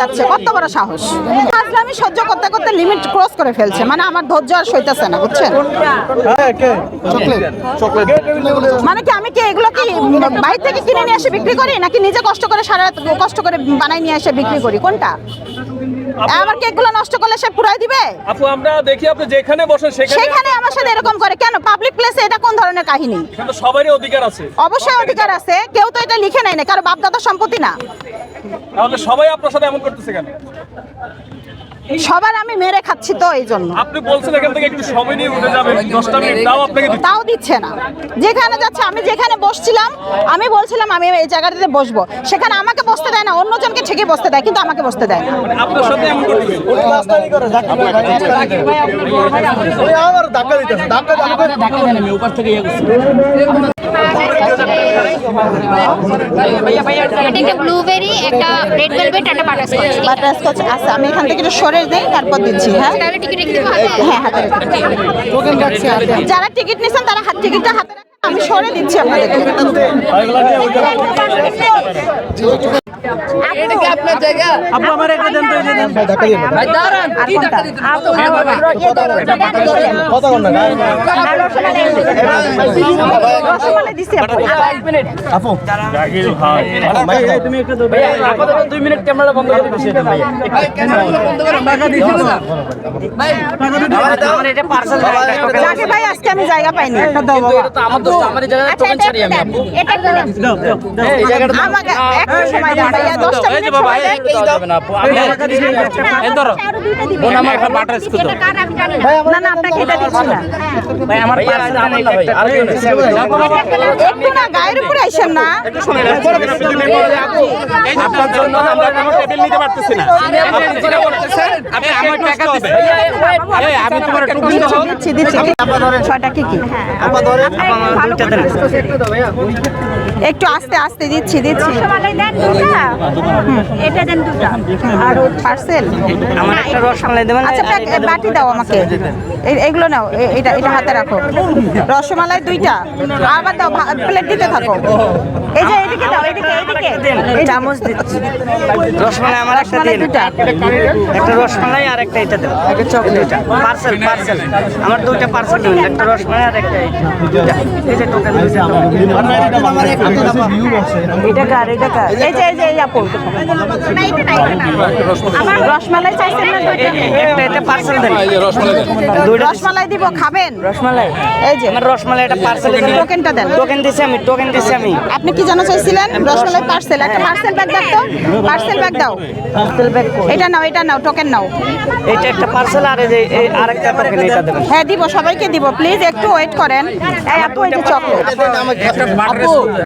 যাচ্ছে। কত বড় সাহস? আজকে আমি সহ্য করতে করতে লিমিট ক্রস করে ফেলছে। মানে আমার ধৈর্য আর সইতেছে না বুঝছেন? মানে কি আমি কি এগুলো কি বাইরে থেকে কিনে নিয়ে এসে বিক্রি করি নাকি নিজে কষ্ট করে সারা রাত কষ্ট করে বানাই নিয়ে এসে বিক্রি করি? কোনটা? আমার কি এগুলো নষ্ট করলে সে পুরাই দিবে? আপু আমরা দেখি আপনি যেখানে বসেন সেখানে সেখানে আমার সাথে এরকম করে কেন? পাবলিক প্লেসে এটা কোন ধরনের কাহিনী? সবারই অধিকার আছে। অবশ্যই অধিকার আছে। কেউ তো এটা লিখে নেয় না কারও বাপদাদা সম্পত্তি না। তাহলে সবাই আপনার সাথে এমন করতেছে কেন? সবার আমি মেরে খাচ্ছি তো এই জন্য। আপনি বলছেন এখান থেকে একটু সময় নিয়ে উঠে যাবেন মিনিট তাও আপনাকে তাও দিচ্ছে না। যেখানে যাচ্ছে আমি যেখানে বসছিলাম আমি বলছিলাম আমি এই জায়গাটাতে বসবো। সেখানে আমাকে বসতে দেয় না অন্যজনকে ঠিকই বসতে দেয় কিন্তু আমাকে বসতে দেয় না। মানে আপনার সাথে এমন করতেছে এটা ব্লুবেরি একটা রেড ভেলভেট একটা বাটারস্কচ বাটারস্কচ আছে? আমি এখান থেকে একটু সরে দেই তারপর দিচ্ছি হ্যাঁ? হ্যাঁ হাতে যারা টিকিট নিছেন তারা হাত টিকিটটা হাতে আমি সরে দিচ্ছি আপনাদেরকে আপু আমার একটা দেন তো যে দেন আর কোনটা? রসমালাই দিছি আপু। তুমি একটা দাও ভাই আপাতত 2 মিনিট ক্যামেরা বন্ধ করে দিছি এটা ভাই টাকা দিছি তো আমার এটা পার্সেল যাকে ভাই আজকে আমি জায়গা পাইনি একটা দাও বাবা। এটা তো আমার দোস্ত আমার জায়গায় আচ্ছা ছাড়ি আমি আপু এটা দাও দাও দাও। আমাকে একটু সময় দেন ভাইয়া দশটা এই যে বাবা এই দাও না আপু আমি এই ধরো। আরও দুইটা দিবেন। বোন আমার একটা বাটার স্কুল দাও এটা কার আমি জানি না। না না আপনাকে এটা দিচ্ছি না। ভাই আমার পার্সেল আমার না ভাই। আর কেউ একটু না গায়ের উপরে আইসেন না। আপনার জন্য আমরা কোনো টেবিল নিতে পারতেছি না। আপনি আমার টাকা দিবেন এই আমি তোমার টোকেন দাও দিচ্ছি দিচ্ছি ছয়টা কি কি? দুইটা দেন। একটু আস্তে আস্তে দিচ্ছি দিচ্ছি। রসমালাই দেন দুটা। এটা দেন দুটো। আর পার্সেল আমার একটা রসমালাই দেবেন আচ্ছা প্যাক- বাটি দাও আমাকে। এই- এগুলো নাও এটা এটা হাতে রাখো। রসমালাই দুইটা। আবার দাও প্লেট দিতে থাকো। এই যে এদিকে দাও এদিকে এদিকে। চামচ দিচ্ছি। রসমালাই আমার একটা দিন। একটা রসমালাই আর একটা এটা দেন। একটা চকলেট পার্সেল পার্সেল আমার দুইটা পার্সেল দিন। একটা রসমালাই আর একটা এই যে টোকেন এটা কার? এটা কার? এই যে এই যে আপু না, এটা না, এটা না। আমার রসমালাই চাইছেন না দুইটা? একটা এটা পার্সেল দেন। দুইটা রসমালাই দিব খাবেন? রসমালাই। এই যে। আমার রসমালাই একটা পার্সেল টোকেনটা দেন। টোকেন দিছি আমি টোকেন দিছি আমি। আপনি কি জানা চাইছিলেন? রসমালাই পার্সেল একটা পার্সেল ব্যাগ দাও তো। পার্সেল ব্যাগ দাও। পার্সেল ব্যাগ এটা নাও এটা নাও টোকেন নাও। এটা একটা পার্সেল আর এই যে আরেকটা টোকেন এটা দেবেন। হ্যাঁ দিব সবাইকে দিব। প্লিজ একটু ওয়েট করেন। এই আপু এই যে চকলেট